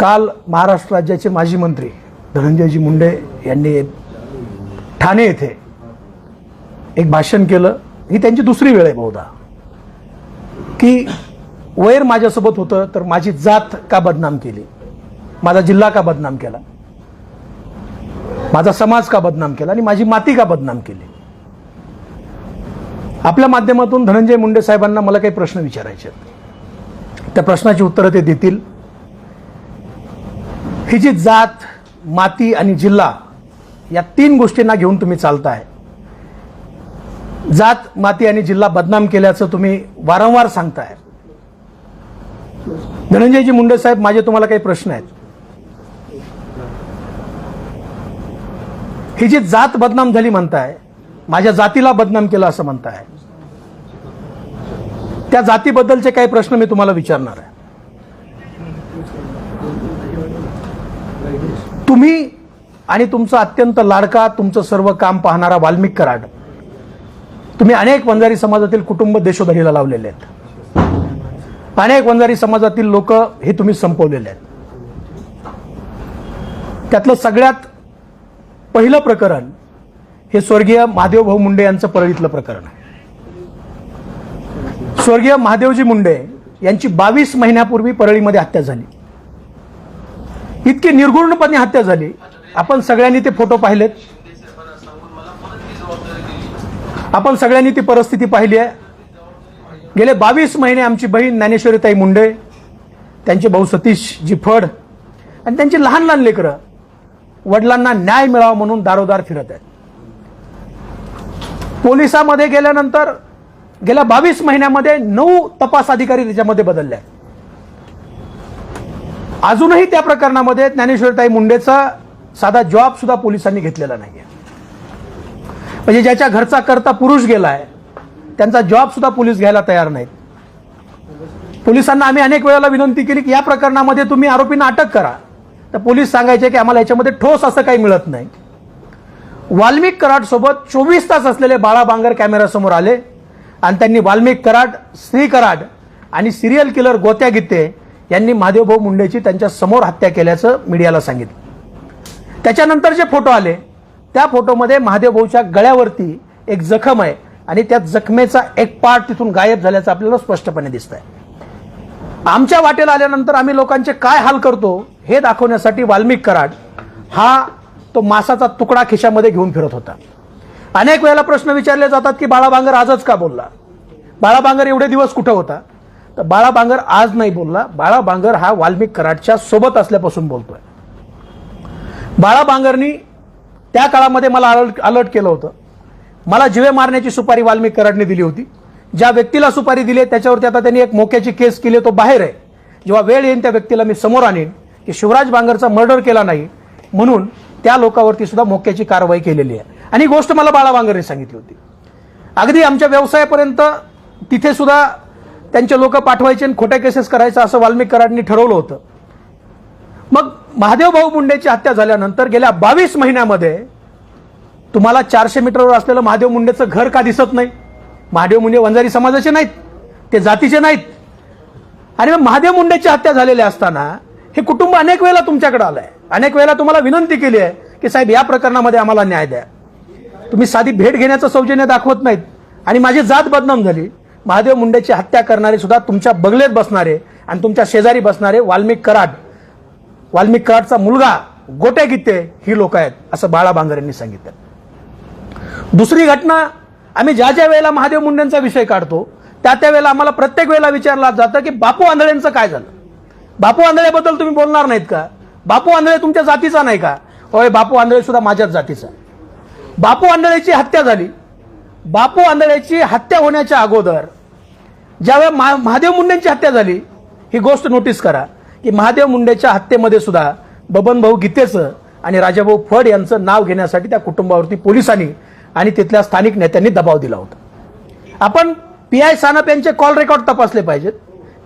काल महाराष्ट्र राज्याचे माजी मंत्री धनंजयजी मुंडे यांनी ठाणे येथे एक भाषण केलं. ही त्यांची दुसरी वेळ आहे बहुधा. की वैर माझ्यासोबत होतं तर माझी जात का बदनाम केली? माझा जिल्हा का बदनाम केला? माझा समाज का बदनाम केला? आणि माझी माती का बदनाम केली? आपल्या माध्यमातून धनंजय मुंडे साहेबांना मला काही प्रश्न विचारायचे आहेत. त्या प्रश्नाची उत्तरं ते देतील. ही जी जात माती आणि जिल्हा या तीन गोष्टींना घेऊन तुम्ही चालताय. जात माती आणि जिल्हा बदनाम केल्याचं तुम्ही वारंवार सांगताय. धनंजयजी मुंडे साहेब माझे तुम्हाला काही प्रश्न आहेत. ही जी जात बदनाम झाली म्हणताय माझ्या जातीला बदनाम केलं असं म्हणताय. त्या जातीबद्दलचे काही प्रश्न मी तुम्हाला विचारणार आहे. तुम्ही आणि तुमचा अत्यंत लाडका तुमचं सर्व काम पाहणारा वाल्मिक कराड. तुम्ही अनेक वंजारी समाजातील कुटुंब देशोधडीला लावलेले आहेत. अनेक वंजारी समाजातील लोक हे तुम्ही संपवलेले आहेत. त्यातलं सगळ्यात पहिलं प्रकरण हे स्वर्गीय महादेव भाऊ मुंडे यांचं परळीतलं प्रकरण आहे. स्वर्गीय महादेवजी मुंडे यांची बावीस महिन्यापूर्वी परळीमध्ये हत्या झाली. इतकी निर्गुणपणे हत्या झाली. आपण सगळ्यांनी ते फोटो पाहिलेत. आपण सगळ्यांनी ती परिस्थिती पाहिली आहे. गेले बावीस महिने आमची बहीण ज्ञानेश्वरीताई मुंडे त्यांचे भाऊ सतीश जी फड आणि त्यांची लहान लहान लेकरं वडिलांना न्याय मिळावा म्हणून दारोदार फिरत आहेत. पोलिसामध्ये गेल्यानंतर गेल्या बावीस महिन्यामध्ये नऊ तपास अधिकारी त्याच्यामध्ये बदलले आहेत. अजूनही त्या प्रकरणामध्ये ज्ञानेश्वरताई मुंडेचा साधा जॉब सुद्धा पोलिसांनी घेतलेला नाहीये. म्हणजे ज्याच्या घरचा करता पुरुष गेलाय त्यांचा जॉब सुद्धा पोलीस घ्यायला तयार नाहीत. पोलिसांना आम्ही अनेक वेळेला विनंती केली की या प्रकरणामध्ये तुम्ही आरोपींना अटक करा. तर पोलीस सांगायचे की आम्हाला याच्यामध्ये ठोस असं काही मिळत नाही. वाल्मिक कराड सोबत चोवीस तास असलेले बाळा बांगर कॅमेरासमोर आले. आणि त्यांनी वाल्मिक कराड श्री कराड आणि सिरियल किलर गोत्या गीते यांनी महादेवभाऊ मुंडेची त्यांच्यासमोर हत्या केल्याचं मीडियाला सांगितलं. त्याच्यानंतर जे फोटो आले त्या फोटोमध्ये महादेवभाऊच्या गळ्यावरती एक जखम आहे आणि त्या जखमेचा एक पार्ट तिथून गायब झाल्याचं आपल्याला स्पष्टपणे दिसत आहे आमच्या वाटेला आल्यानंतर आम्ही लोकांचे काय हाल करतो हे दाखवण्यासाठी वाल्मिक कराड हा तो मासाचा तुकडा खिशामध्ये घेऊन फिरत होता. अनेक वेळेला प्रश्न विचारले जातात की बाळाबांगर आजच का बोलला? बाळाबांगर एवढे दिवस कुठं होता? तर बाळा बांगर आज नाही बोलला. बाळा बांगर हा वाल्मिक कराडच्या सोबत असल्यापासून बोलतोय. बाळा बांगरनी त्या काळामध्ये मला अलर्ट अलर्ट केलं होतं. मला जिवे मारण्याची सुपारी वाल्मिक कराडने दिली होती. ज्या व्यक्तीला सुपारी दिली आहे, त्याच्यावरती आता त्यांनी एक मोक्याची केस केली तो बाहेर आहे. जेव्हा वेळ येईल त्या व्यक्तीला मी समोर आणेन की शिवराज बांगरचा मर्डर केला नाही म्हणून त्या लोकावरती सुद्धा मोक्याची कारवाई केलेली आहे. आणि ही गोष्ट मला बाळा बांगरने सांगितली होती. अगदी आमच्या व्यवसायापर्यंत तिथे सुद्धा त्यांचे लोक पाठवायचे आणि खोट्या केसेस करायचं असं वाल्मिक कराडनी ठरवलं होतं. मग महादेव भाऊ मुंडेची हत्या झाल्यानंतर गेल्या बावीस महिन्यामध्ये तुम्हाला चारशे मीटरवर असलेलं महादेव मुंडेचं घर का दिसत नाही? महादेव मुंडे वंजारी समाजाचे नाहीत ते जातीचे नाहीत. आणि मग महादेव मुंडेची हत्या झालेली असताना हे कुटुंब अनेक वेळेला तुमच्याकडे आलंय. अनेक वेळेला तुम्हाला विनंती केली आहे की साहेब या प्रकरणामध्ये आम्हाला न्याय द्या. तुम्ही साधी भेट घेण्याचं सौजन्य दाखवत नाहीत. आणि माझी जात बदनाम झाली. महादेव मुंडेची हत्या करणारे सुद्धा तुमच्या बगलेत बसणारे आणि तुमच्या शेजारी बसणारे वाल्मिक कराड. वाल्मिक कराडचा मुलगा गोट्या गीते ही लोक आहेत असं बाळा बांगर यांनी सांगितलं. दुसरी घटना आम्ही ज्या ज्या वेळेला महादेव मुंडेंचा विषय काढतो त्या त्या वेळेला आम्हाला प्रत्येक वेळेला विचारला जातं की बापू आंधळेंचं काय झालं? बापू आंधळेबद्दल तुम्ही बोलणार नाहीत का? बापू आंधळे तुमच्या जातीचा नाही का? होय बापू आंधळे सुद्धा माझ्याच जातीचा. बापू आंधळेची हत्या झाली. बापू आंधळ्याची हत्या होण्याच्या अगोदर ज्यावेळेला महा महादेव मुंडेंची हत्या झाली ही गोष्ट नोटीस करा की महादेव मुंडेच्या हत्येमध्ये सुद्धा बबन भाऊ गीतेचं आणि राजाभाऊ फड यांचं नाव घेण्यासाठी त्या कुटुंबावरती पोलिसांनी आणि तिथल्या स्थानिक नेत्यांनी दबाव दिला होता. आपण पी आय सानप यांचे कॉल रेकॉर्ड तपासले पाहिजेत.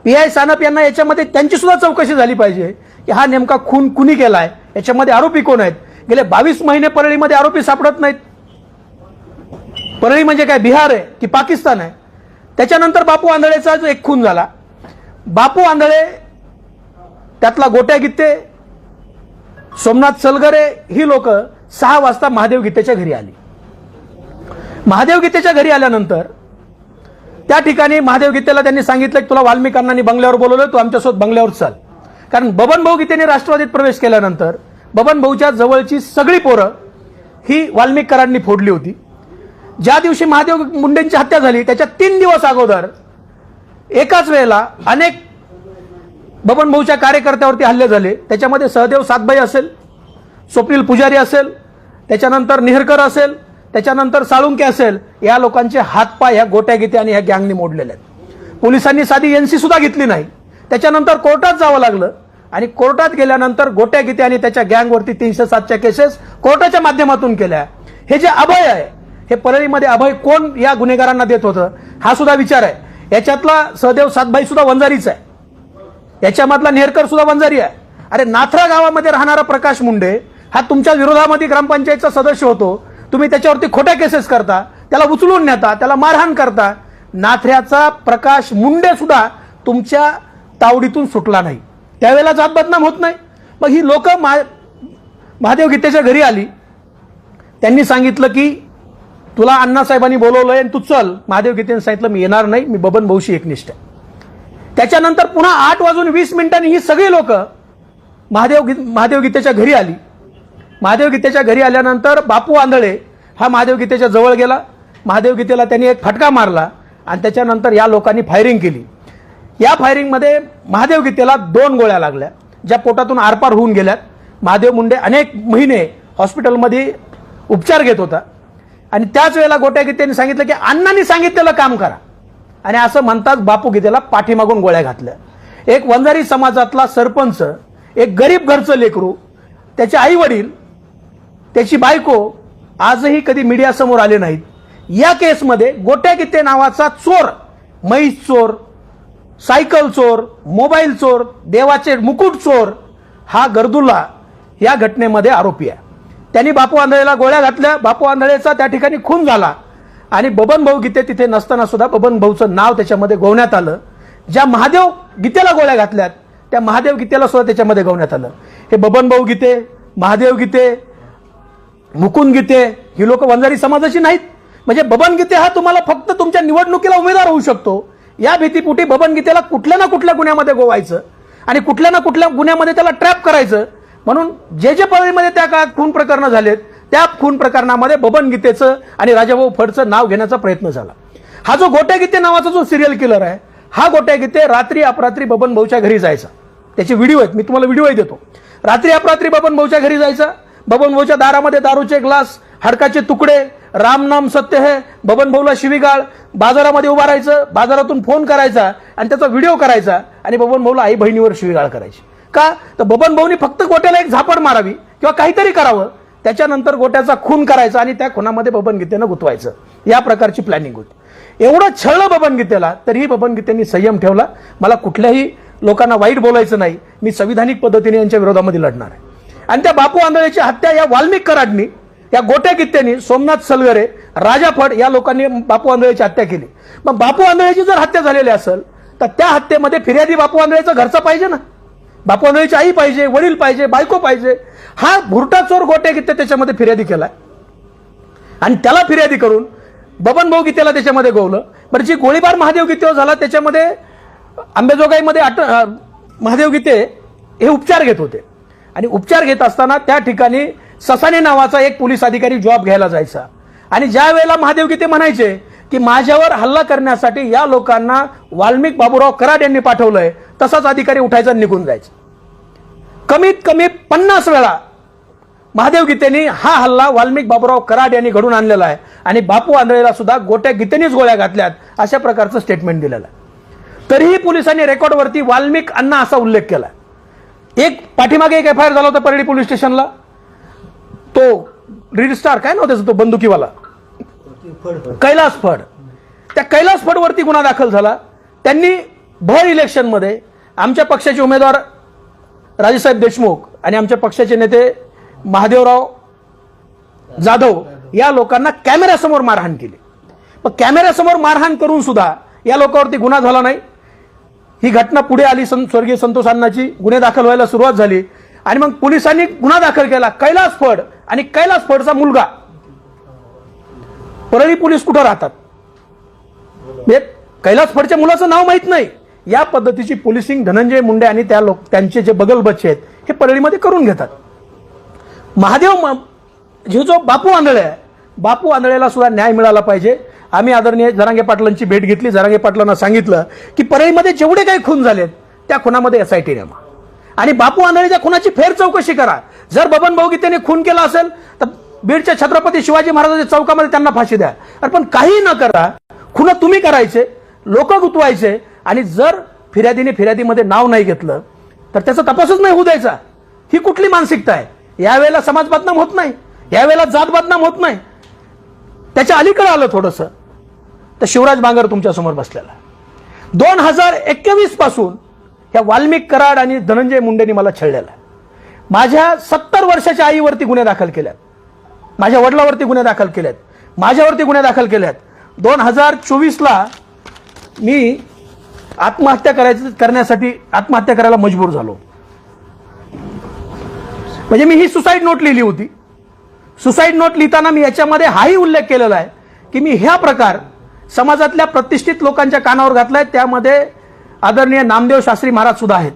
पी आय सानप यांना याच्यामध्ये त्यांची सुद्धा चौकशी झाली पाहिजे की हा नेमका खून कुणी केलाय याच्यामध्ये आरोपी कोण आहेत? गेले बावीस महिने परळीमध्ये आरोपी सापडत नाहीत. परळी म्हणजे काय? बिहार आहे की पाकिस्तान आहे? त्याच्यानंतर बापू आंधळेचा जो एक खून झाला. बापू आंधळे त्यातला गोट्या गित्ते सोमनाथ सलगरे ही लोक सहा वाजता महादेव गीतेच्या घरी आली. महादेव गीतेच्या घरी आल्यानंतर त्या ठिकाणी महादेव गीतेला त्यांनी सांगितलं की तुला वाल्मिक बंगल्यावर बोलवलं तू आमच्यासोबत बंगल्यावर चाल. कारण बबन भाऊ गीतेने राष्ट्रवादीत प्रवेश केल्यानंतर बबन भाऊच्या जवळची सगळी पोरं ही वाल्मिककरांनी फोडली होती. ज्या दिवशी महादेव मुंडेंची हत्या झाली त्याच्या तीन दिवस अगोदर एकाच वेळेला अनेक बबन भाऊच्या कार्यकर्त्यावरती हल्ले झाले. त्याच्यामध्ये सहदेव सातबाई असेल स्वप्नील पुजारी असेल त्याच्यानंतर निहरकर असेल त्याच्यानंतर साळुंके असेल या लोकांचे हातपाय ह्या गोट्या गीते आणि ह्या गँगने मोडलेले आहेत. पोलिसांनी साधी एनसी सुद्धा घेतली नाही. त्याच्यानंतर कोर्टात जावं लागलं आणि कोर्टात गेल्यानंतर गोट्या गीते आणि त्याच्या गँगवरती तीनशे सातच्या केसेस कोर्टाच्या माध्यमातून केल्या. हे जे अभय आहे हे परळीमध्ये अभय कोण या गुन्हेगारांना देत होतं? हा सुद्धा विचार आहे. याच्यातला सहदेव सातभाई सुद्धा वंजारीच आहे. याच्यामधला नेरकर सुद्धा वंजारी आहे. अरे नाथरा गावामध्ये राहणारा प्रकाश मुंडे हा तुमच्या विरोधामध्ये ग्रामपंचायतचा सदस्य होतो. तुम्ही त्याच्यावरती खोट्या केसेस करता त्याला उचलून नेता त्याला मारहाण करता. नाथऱ्याचा प्रकाश मुंडे सुद्धा तुमच्या तावडीतून सुटला नाही. त्यावेळेला जात बदनाम होत नाही. मग ही लोक महादेव गीतेच्या घरी आली. त्यांनी सांगितलं की तुला अण्णासाहेबांनी बोलवलंय आणि तू चल. महादेव गीतेने सांगितलं मी येणार नाही मी बबन भाऊशी एकनिष्ठ आहे. त्याच्यानंतर पुन्हा आठ वाजून वीस मिनिटांनी ही सगळी लोक महादेव गीत महादेव गीतेच्या घरी आली. महादेव गीतेच्या घरी आल्यानंतर बापू आंधळे हा महादेव गीतेच्या जवळ गेला. महादेव गीतेला त्यांनी एक फटका मारला आणि त्याच्यानंतर या लोकांनी फायरिंग केली. या फायरिंगमध्ये महादेव गीतेला दोन गोळ्या लागल्या ज्या पोटातून आरपार होऊन गेल्यात. महादेव मुंडे अनेक महिने हॉस्पिटलमध्ये उपचार घेत होता. आणि त्याच वेळेला गोट्या गीतेने सांगितलं की अण्णांनी सांगितलेलं काम करा. आणि असं म्हणताच बापू गीतेला पाठीमागून गोळ्या घातल्या. एक वंजारी समाजातला सरपंच एक गरीब घरचं लेकरू त्याचे आई वडील त्याची बायको आजही कधी मीडियासमोर आले नाहीत. या केसमध्ये गोट्या गीते नावाचा चोर म्हैस चोर सायकल चोर मोबाईल चोर देवाचे मुकुट चोर हा गर्दुल्ला या घटनेमध्ये आरोपी आहे. त्यांनी बापू आंधळेला गोळ्या घातल्या. बापू आंधळेचा त्या ठिकाणी खून झाला. आणि बबन भाऊ गीते तिथे नसताना सुद्धा बबन भाऊचं नाव त्याच्यामध्ये गोवण्यात आलं. ज्या महादेव गीतेला गोळ्या घातल्यात त्या महादेव गीतेला सुद्धा त्याच्यामध्ये गोवण्यात आलं. हे बबन भाऊ गीते महादेव गीते मुकुंद गीते ही लोक वंजारी समाजाची नाहीत. म्हणजे बबन गीते हा तुम्हाला फक्त तुमच्या निवडणुकीला उमेदवार होऊ शकतो. या भीतीपोटी बबन गीतेला कुठल्या ना कुठल्या गुन्ह्यामध्ये गोवायचं. आणि कुठल्या ना कुठल्या गुन्ह्यामध्ये त्याला ट्रॅप करायचं. म्हणून जे जे पळवीमध्ये त्या काळात खून प्रकरणं झालेत त्या खून प्रकरणामध्ये बबन गीतेचं आणि राजाभाऊ फडचं नाव घेण्याचा प्रयत्न झाला. हा जो गोट्या गीते नावाचा जो सिरियल किलर आहे हा गोट्या गीते रात्री अपरात्री बबन भाऊच्या घरी जायचा. त्याचे व्हिडिओ आहेत मी तुम्हाला व्हिडिओही देतो. रात्री अपरात्री बबन भाऊच्या घरी जायचा. बबन भाऊच्या दारामध्ये दारूचे ग्लास हाडकाचे तुकडे राम नाम सत्य है बबन भाऊला शिवीगाळ बाजारामध्ये उभा राहायचं बाजारातून फोन करायचा आणि त्याचा व्हिडिओ करायचा आणि बबन भाऊला आई बहिणीवर शिवीगाळ करायची. का? तर बबन भाऊनी फक्त गोट्याला एक झापड मारावी किंवा काहीतरी करावं. त्याच्यानंतर गोट्याचा खून करायचा आणि त्या खुनामध्ये बबन गीतेनं गुतवायचं. या प्रकारची प्लॅनिंग होती. एवढं छळलं बबन गीतेला तरीही बबन गीतेंनी संयम ठेवला. मला कुठल्याही लोकांना वाईट बोलायचं नाही. मी संविधानिक पद्धतीने यांच्या विरोधामध्ये लढणार आहे. आणि त्या बापू आंधळेची हत्या या वाल्मिक कराडनी या गोट्या कित्यांनी सोमनाथ सलगरे राजा फड या लोकांनी बापू आंधळेची हत्या केली. मग बापू आंधळेची जर हत्या झालेली असेल तर त्या हत्येमध्ये फिर्यादी बापू आंधळेचं घरचा पाहिजे ना? बापू आई पाहिजे वडील पाहिजे बायको पाहिजे. हा भुरटा चोर गोट्या गीते त्याच्यामध्ये फिर्यादी केलाय. आणि त्याला फिर्यादी करून बबन भाऊ गीतेला त्याच्यामध्ये गोवलं. बरं जी गोळीबार महादेव गीतेवर झाला त्याच्यामध्ये आंबेजोगाईमध्ये आट महादेव गीते हे उपचार घेत होते. आणि उपचार घेत असताना त्या ठिकाणी ससाने नावाचा एक पोलीस अधिकारी जॉब घ्यायला जायचा. आणि ज्या वेळेला महादेव गीते म्हणायचे की माझ्यावर हल्ला करण्यासाठी या लोकांना वाल्मिक बाबूराव कराड यांनी पाठवलंय तसाच अधिकारी उठायचा निघून जायचा. कमीत कमी पन्नास वेळा महादेव गीतेनी हा हल्ला वाल्मिक बाबूराव कराड यांनी घडून आणलेला आहे. आणि बापू आंधळेला सुद्धा गोट्या गीतेनीच गोळ्या घातल्यात अशा प्रकारचं स्टेटमेंट दिलेलं आहे. तरीही पोलिसांनी रेकॉर्डवरती वाल्मिक अण्णा असा उल्लेख केला एक पाठीमागे एक एफ आय आर झाला होता परळी पोलीस स्टेशनला. तो रीड स्टार काय नव्हतं तो बंदुकीवाला? कैलास फड. त्या कैलास फडवरती गुन्हा दाखल झाला. त्यांनी भर इलेक्शनमध्ये आमच्या पक्षाचे उमेदवार राजेसाहेब देशमुख आणि आमच्या पक्षाचे नेते महादेवराव जाधव या लोकांना कॅमेऱ्यासमोर मारहाण केली. पण कॅमेऱ्यासमोर मारहाण करून सुद्धा या लोकांवरती गुन्हा झाला नाही. ही घटना पुढे आली सं स्वर्गीय संतोष अण्णाची गुन्हे दाखल व्हायला सुरुवात झाली आणि मग पोलिसांनी गुन्हा दाखल केला. कैलास फड आणि कैलास फडचा मुलगा. परळी पोलीस कुठं राहतात? म्हणजे कैलास फडच्या मुलाचं नाव माहीत नाही. या पद्धतीची पोलिसिंग धनंजय मुंडे आणि त्या लोक त्यांचे जे बगल बच्चे आहेत हे परळीमध्ये करून घेतात. महादेव म- हे जो बापू आंधळे आहे बापू आंधळेला सुद्धा न्याय मिळाला पाहिजे. आम्ही आदरणीय जरांगे पाटलांची भेट घेतली. जरांगे पाटलांना सांगितलं की परळीमध्ये जेवढे काही खून झालेत त्या खुनामध्ये एस आय टी नेमा आणि बापू आंधळेच्या खुनाची फेर चौकशी करा. जर बबन भाऊ खून केला असेल तर बीडच्या छत्रपती शिवाजी महाराजांच्या चौकामध्ये त्यांना फाशी द्या. अरे पण काही न करा. खुनं तुम्ही करायचे लोक गुतवायचे आणि जर फिर्यादीने फिर्यादीमध्ये नाव नाही घेतलं तर त्याचा तपासच नाही होऊ द्यायचा. ही कुठली मानसिकता आहे? यावेळेला समाज बदनाम होत नाही. यावेळेला जात बदनाम होत नाही. त्याच्या अलीकडे आलं थोडंसं. तर शिवराज बांगर तुमच्यासमोर बसलेला दोन हजार एकवीसपासून या वाल्मिक कराड आणि धनंजय मुंडेंनी मला छळलेला माझ्या सत्तर वर्षाच्या आईवरती गुन्हे दाखल केल्यात. माझ्या वडिलावरती गुन्हे दाखल केल्यात. माझ्यावरती गुन्हे दाखल केल्यात. दोन हजार चोवीसला मी आत्महत्या करायचं करण्यासाठी आत्महत्या करायला मजबूर झालो. म्हणजे मी ही सुसाईड नोट लिहिली होती. सुसाईड नोट लिहिताना मी याच्यामध्ये हाही उल्लेख केलेला आहे की मी ह्या प्रकार समाजातल्या प्रतिष्ठित लोकांच्या कानावर घातलाय त्यामध्ये आदरणीय नामदेव शास्त्री महाराज सुद्धा आहेत.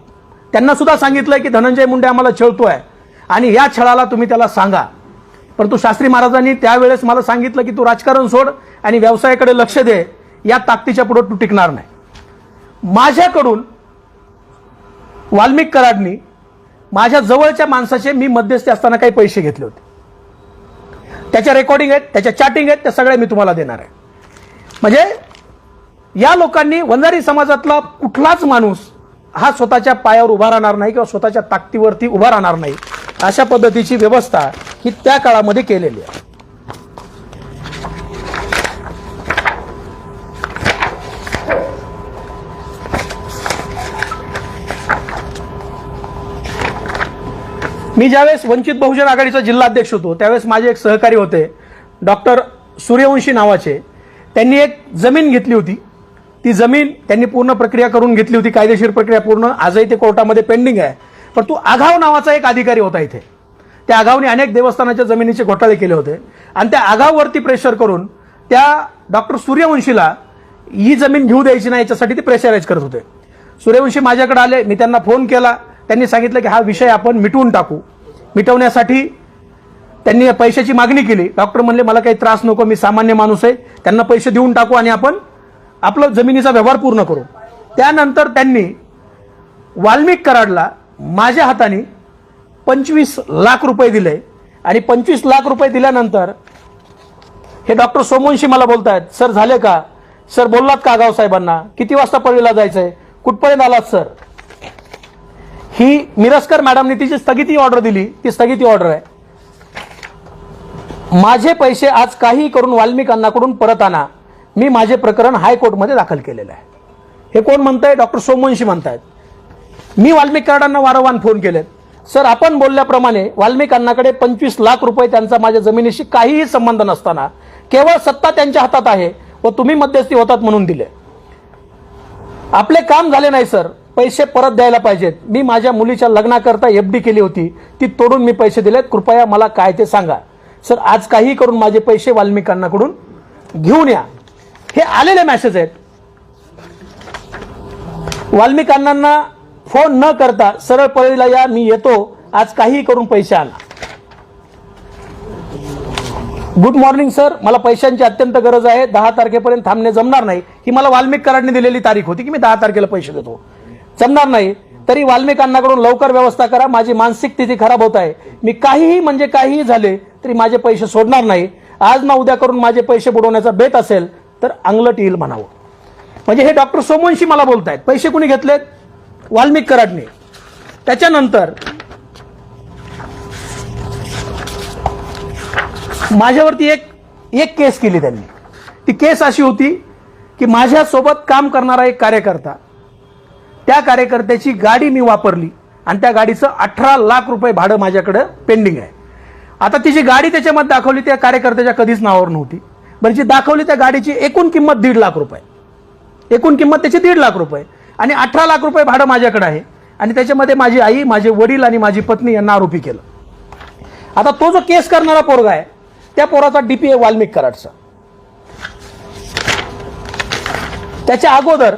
त्यांना सुद्धा सांगितलंय की धनंजय मुंडे आम्हाला छळतोय आणि या छळाला तुम्ही त्याला सांगा. परंतु शास्त्री महाराजांनी त्यावेळेस मला सांगितलं की तू राजकारण सोड आणि व्यवसायाकडे लक्ष दे या ताकदीच्या पुढे तू टिकणार नाही. माझ्याकडून वाल्मिक कराडनी माझ्या जवळच्या माणसाचे मी मध्यस्थी असताना काही पैसे घेतले होते. त्याच्या रेकॉर्डिंग आहेत त्याच्या चॅटिंग आहेत त्या सगळ्या मी तुम्हाला देणार आहे. म्हणजे या लोकांनी वंजारी समाजातला कुठलाच माणूस हा स्वतःच्या पायावर उभा राहणार नाही किंवा स्वतःच्या ताकदीवरती उभा राहणार नाही. अशा पद्धतीची व्यवस्था ही त्या काळामध्ये केलेली आहे. मी ज्यावेळेस वंचित बहुजन आघाडीचा जिल्हाध्यक्ष होतो त्यावेळेस माझे एक सहकारी होते डॉक्टर सूर्यवंशी नावाचे. त्यांनी एक जमीन घेतली होती. ती जमीन त्यांनी पूर्ण प्रक्रिया करून घेतली होती कायदेशीर प्रक्रिया पूर्ण. आजही ते कोर्टामध्ये पेंडिंग आहे. पण तो आघाव नावाचा एक अधिकारी होता इथे. त्या आघावने अनेक देवस्थानाच्या जमिनीचे घोटाळे केले होते. आणि त्या आघाववरती प्रेशर करून त्या डॉक्टर सूर्यवंशीला ही जमीन घेऊ द्यायची नाही याच्यासाठी ते प्रेशराईज करत होते. सूर्यवंशी माझ्याकडे आले मी त्यांना फोन केला. त्यांनी सांगितलं की हा विषय आपण मिटवून टाकू. मिटवण्यासाठी त्यांनी पैशाची मागणी केली. डॉक्टर म्हणले मला काही त्रास नको मी सामान्य माणूस आहे. त्यांना पैसे देऊन टाकू आणि आपण आपलं जमिनीचा व्यवहार पूर्ण करू. त्यानंतर त्यांनी वाल्मिक कराडला माझ्या हाताने पंचवीस लाख रुपये दिले. आणि पंचवीस लाख रुपये दिल्यानंतर हे डॉक्टर सोमवंशी मला बोलतायत सर झाले का? सर बोललात का गाव साहेबांना किती वाजता पळवीला जायचं आहे कुठपर्यंत आलात सर? ही मिरस्कर मॅडमने तिची स्थगिती ऑर्डर दिली. ती स्थगिती ऑर्डर आहे. माझे पैसे आज काही करून वाल्मिकांनाकडून परत आणा. मी माझे प्रकरण हायकोर्टमध्ये दाखल केलेलं आहे. हे कोण म्हणताय? डॉक्टर सोमवंशी म्हणतायत. मी वाल्मिक कराडांना वारंवार फोन केलेत. सर आपण बोलल्याप्रमाणे वाल्मिकांनाकडे पंचवीस लाख रुपये त्यांचा माझ्या जमिनीशी काहीही संबंध नसताना केवळ सत्ता त्यांच्या हातात आहे व तुम्ही मध्यस्थी होतात म्हणून दिले. आपले काम झाले नाही सर. पैसे परत द्यायला पाहिजेत. मी माझ्या मुलीच्या लग्नाकरता एफ डी केली होती. ती तोडून मी पैसे दिलेत. कृपया मला काय ते सांगा. सर आज काही करून माझे पैसे वाल्मिकांनाकडून घेऊन या. हे आलेले मेसेज आहेत. वाल्मिकांना फोन न करता सरळ पळीला या मी येतो. आज काही करून पैसे आणा. गुड मॉर्निंग सर मला पैशांची अत्यंत गरज आहे. दहा तारखेपर्यंत थांबणे जमणार नाही. ही मला वाल्मिक कराडने दिलेली तारीख होती की मी दहा तारखेला पैसे देतो. जमणार नाही. तरी वाल्मिकांनाकडून लवकर व्यवस्था करा. माझी मानसिक स्थिती खराब होत आहे. मी काहीही म्हणजे काहीही झाले तरी माझे पैसे सोडणार नाही. आज ना उद्या करून माझे पैसे बुडवण्याचा बेत असेल तर अंगलट येईल म्हणावं. म्हणजे हे डॉक्टर सोमवंशी मला बोलतायत. पैसे कुणी घेतलेत? वाल्मिक कराडने. त्याच्यानंतर माझ्यावरती एक एक केस केली त्यांनी. ती केस अशी होती की माझ्यासोबत काम करणारा एक कार्यकर्ता त्या कार्यकर्त्याची गाडी मी वापरली आणि त्या गाडीचं अठरा लाख रुपये भाडं माझ्याकडं पेंडिंग आहे. आता तिची गाडी त्याच्यामध्ये दाखवली त्या कार्यकर्त्याच्या कधीच नावावर नव्हती. बरं जी दाखवली त्या गाडीची एकूण किंमत दीड लाख रुपये. एकूण किंमत त्याची दीड लाख रुपये. आणि अठरा लाख रुपये भाडं माझ्याकडे आहे. आणि त्याच्यामध्ये माझी आई माझे वडील आणि माझी पत्नी यांना आरोपी केलं. आता तो जो केस करणारा पोरगा आहे त्या पोराचा डीपीए वाल्मिक कराडचा. त्याच्या अगोदर